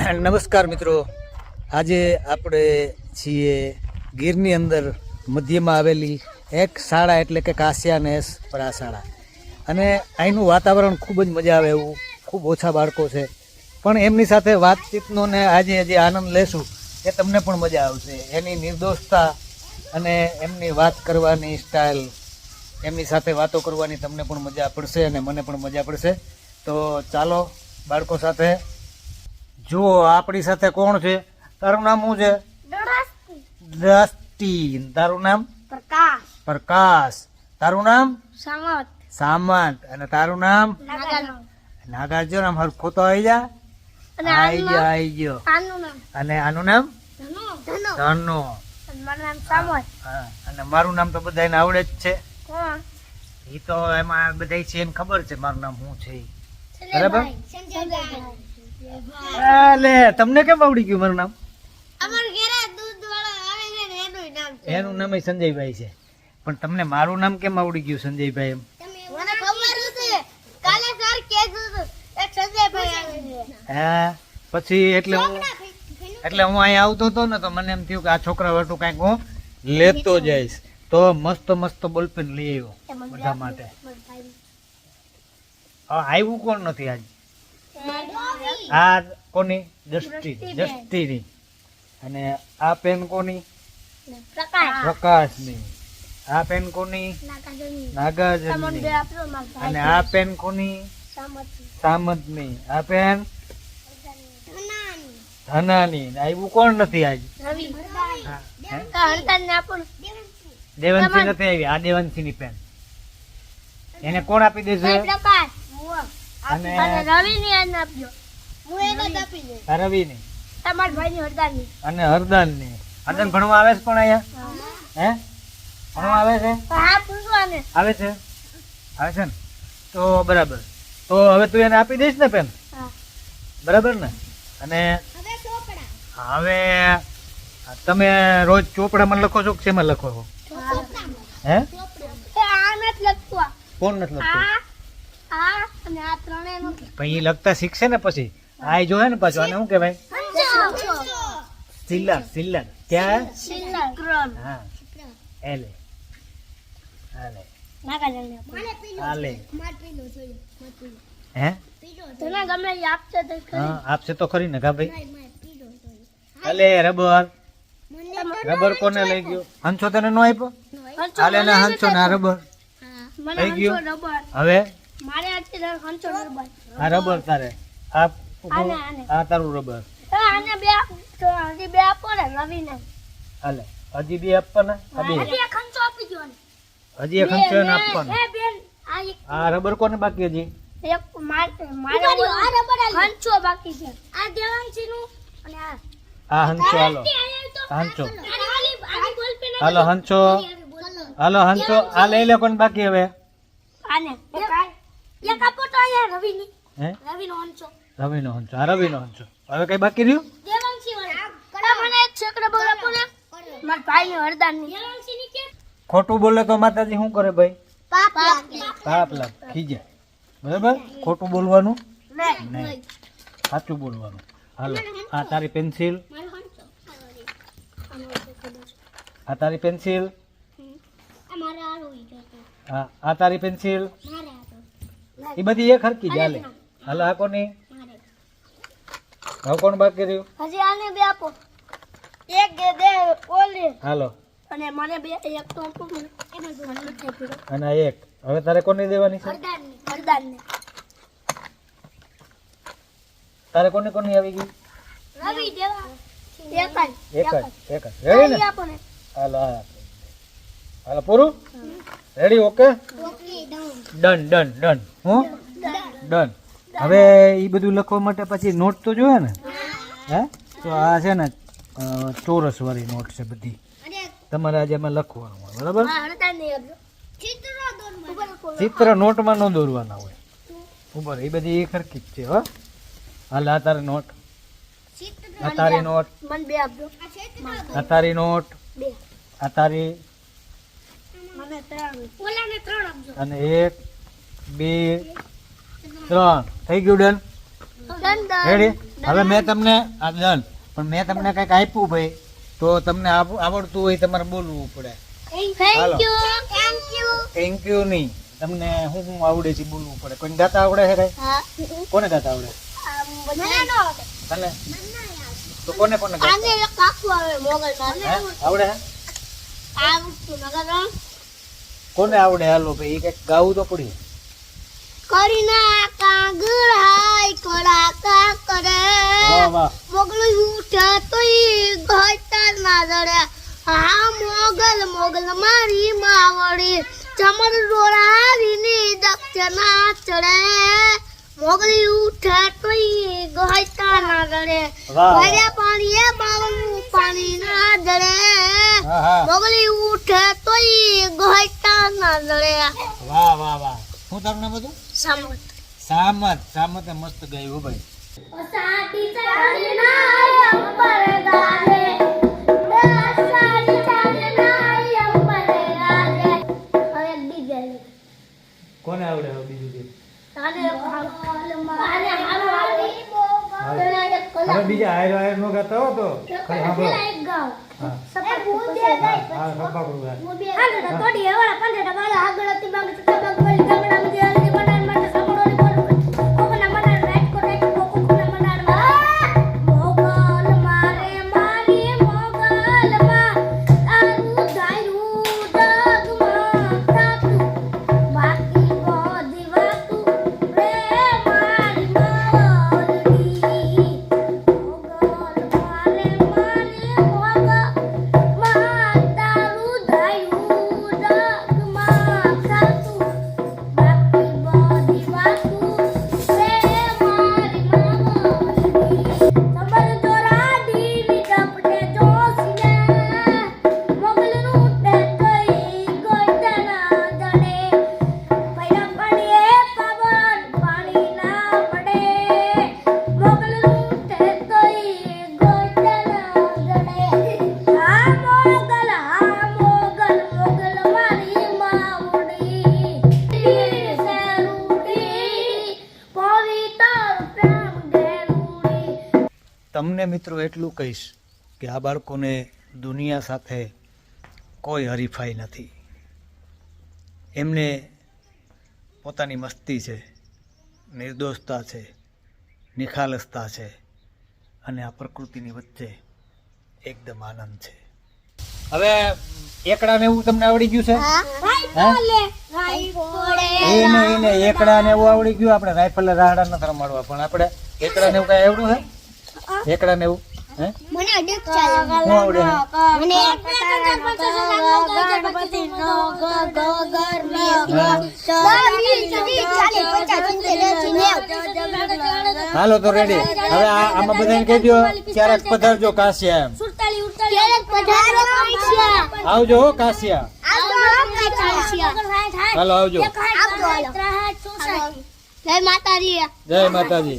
નમસ્કાર મિત્રો. આજે આપણે છીએ ગીરની અંદર મધ્યમાં આવેલી એક શાળા એટલે કે પરા શાળા અને અહીંનું વાતાવરણ ખૂબ જ મજા આવે એવું, ખૂબ ઓછા બાળકો છે. પણ એમની સાથે વાતચીતનો ને આજે જે આનંદ લેશું, એ તમને પણ મજા આવશે. એની નિર્દોષતા અને એમની વાત કરવાની સ્ટાઇલ એમની સાથે વાતો કરવાની તમને પણ મજા પડશે અને મને પણ મજા પડશે. તો ચાલો, બાળકો સાથે જુઓ આપણી સાથે કોણ છે? તારું નામ શું છે? દ્રષ્ટિ તારું નામ? પ્રકાશ. પ્રકાશ. તારું નામ? સામંત. સામંત. અને તારું નામ? નાગાર્જુન. આમ હરખો તો આવી જા. આવી આઈ ગયો આઈ ગયો. અને આનું નામ? ધનો. અને મારું નામ હા અને મારું નામ તો બધાને આવડે જ છે. એ તો એમાં બધા છે ખબર છે મારું નામ શું છે બરાબર? લે તમને કેમ આવડી ગયું મારું નામ? અમાર ઘરે દૂધ વાળો આવે છે ને એનું નામ એનું નામ સંજયભાઈ છે. પણ તમને મારું નામ કેમ આવડી ગયું સંજયભાઈ એમ? મને ખબર હતી કાલે સર કહેતું એક સંજયભાઈ આવે છે. હા પછી એટલે હું એટલે હું અહીંયા આવતો હતો ને તો મને એમ થયું કે આ છોકરા વટું કાંઈક હું લેતો જઈશ. તો મસ્ત મસ્ત બોલપેન લઈ આવ્યો બધા માટે. હા આવ્યું કોણ નથી આજ? આ કોની? દ્રષ્ટિ દ્રષ્ટિની. અને આ પેન કોની? પ્રકાશ. પ્રકાશની. આ પેન કોની? નાગાજની નાગાર્જુનની. બે આપજો માર ભાઈ અને આ પેન કોની? સામત સામંતની આ પેન? ધનાની. ધનાની. આવ્યું કોણ નથી આજ? દેવંશી. નથી આવી. આ દેવંશી ની પેન. એને કોણ આપી દેશે? અને રવિ ની આને તમારા ભાઈ ની ની અને હરદાનની હરદાન ભણવા આવે છે પણ અહીંયા? હે? ભણવા આવે છે? હા આવે છે? આવે છે ને? તો બરાબર. તો હવે તું એને આપી દઈશ ને પેન? બરાબર ને? અને હવે તમે રોજ ચોપડામાં લખો છો કે શેમાં લખો છો? હે? એ આ નથી લખતું? આ. કોણ નથી લખતું એ લખતા શીખશે ને પછી? આ જો ને પાછો આને શું કહેવાય? સિલ્લર સિલ્લર ક્યાં. હા. એલે હાલે આલે હાલે હે તને ગમે આપશે તો ખરી. હા આપશે તો ખરી ને કા ભાઈ? અલે રબર. રબર કોને લઈ ગયો? હંસો તને નો આપ્યો? હાલે ને હંસો ને રબર. મને લઈ ગયો? હવે? મારે. આ રબર. તારે. આ આને, આને. આ તારું રબર. એ આને બે આપ- હજી બે આપો ને રવિને. હાલે. હજી બે આપવાના? બે. હજી એક આપી દ્યો હજી એક હંસો આપવાનો. એ બેન, આ રબર કોને બાકી હજી? એક માર- મારે હંચો બાકી છે. આ દેવાંશીનું અને આ. આ હંસો હાલો હંચો. હાલો. હંચો. હાલો હંસો આ લઈ લે કોને બાકી હવે? આને એક આપો તો અહીંયા રવિની. હે? રવિનો હંચો. રવિનો હંસો આ રવિનો હંસો. હવે કઈ બાકી રહ્યું? ખોટું બોલે તો માતાજી શું કરે ભાઈ? પાપ લાગ. ખીજે. બરાબર? ખોટું બોલવાનું? નહીં. સાચું બોલવાનું. હાલો આ તારી પેન્સિલ. આ તારી પેન્સિલ. હા આ તારી પેન્સિલ. એ બધી એક હરકી જ હાલે આ કોની? હવે કોણ બાકી રહ્યું? હજી આને બે આપો. એક દે દે ઓલી. હાલો. અને મને બે એક તો આપો મને. એમાં મને થઈ ગયો અને એક. હવે તારે કોને દેવાની છે? હરદાનને હરદાનને તારે કોને કોની આવી ગઈ? રવિ દેવા. એક જ એક જ એક જ રેડી ને? આપો ને હાલો હાલો પૂરું? Ready okay done done done હું? ડન હવે એ બધું લખવા માટે પછી નોટ તો જોઈએ ને? હે. તો આ છે ને ચોરસ વાળી નોટ છે બધી. તમારે આજે એમાં લખવાનું હોય બરાબર? ચિત્ર નોટમાં ન દોરવાના હોય. ઉપર એ બધી એ ખરકી જ છે હો. હાલ આ તારી નોટ આ તારી નોટ મને આ તારી નોટ બે. આ તારી મને ત્રણ. ઓલાને ત્રણ આપજો. અને એક બે ત્રણ. થઈ ગયું ડન? રેડી હવે મેં તમને આ ડન. પણ મેં તમને કંઈક આપ્યું ભાઈ. તો તમને આવડતું હોય તમારે બોલવું પડે. Thank you thank you thank you નહીં તમને શું શું આવડે છે બોલવું પડે. કોઈને ગાતા આવડે છે કઈ? કોને ગાતા આવડે? તને? તો કોને કોને એક આવડે નગર કોને આવડે? હાલો ભાઈ એ કંઈક ગાવું તો પડી. કરીના કાગળ હાય કડાકા કરે. મોગલ ઉઠે તો ઈ ઘટા ના જડે. હા મોગલ મોગલ મારી માવડી. ચમર દક્ષે દક્ષના ચડે. મોગલ ઉઠે તો ઈ ઘટા ના જડે. ભરે પાણીએ બાવનું પાણી ના જડે. મોગલી ઉઠે તો ઈ ઘટા ના જડે. વાહ વાહ વાહ. શું તારું નામ હતું સામત સામત સામત મસ્ત ગાયું હો ભાઈ ગાલે હવે ડીજે કોને આવડે હવે બીજું ગીત હવે બીજા હાયર હાયર નો ગાતા હો તો હા હા તમને મિત્રો એટલું કહીશ કે આ બાળકોને દુનિયા સાથે કોઈ હરીફાઈ નથી. એમને પોતાની મસ્તી છે નિર્દોષતા છે નિખાલસતા છે અને આ પ્રકૃતિની વચ્ચે એકદમ આનંદ છે. હવે એકડાને એવું તમને આવડી ગયું છે? હે. એને એને એકડા ને એવું આવડી ગયું આપણે રાઇફલ રાહડા નથી રમાડવા પણ આપણે એકડા ને એવું કઈ આવડું છે? એકડા ને એવું મને અડક ચાલે શું આવડે મને ગણપતિ નો ગ ગ ગર મે ગ હાલો તો રેડી હવે આ આમાં બધાને કહી દો ક્યારેક પધારજો કાશિયા એમ આવજો હો કાશિયા હાલો આવજો જય માતાજી જય માતાજી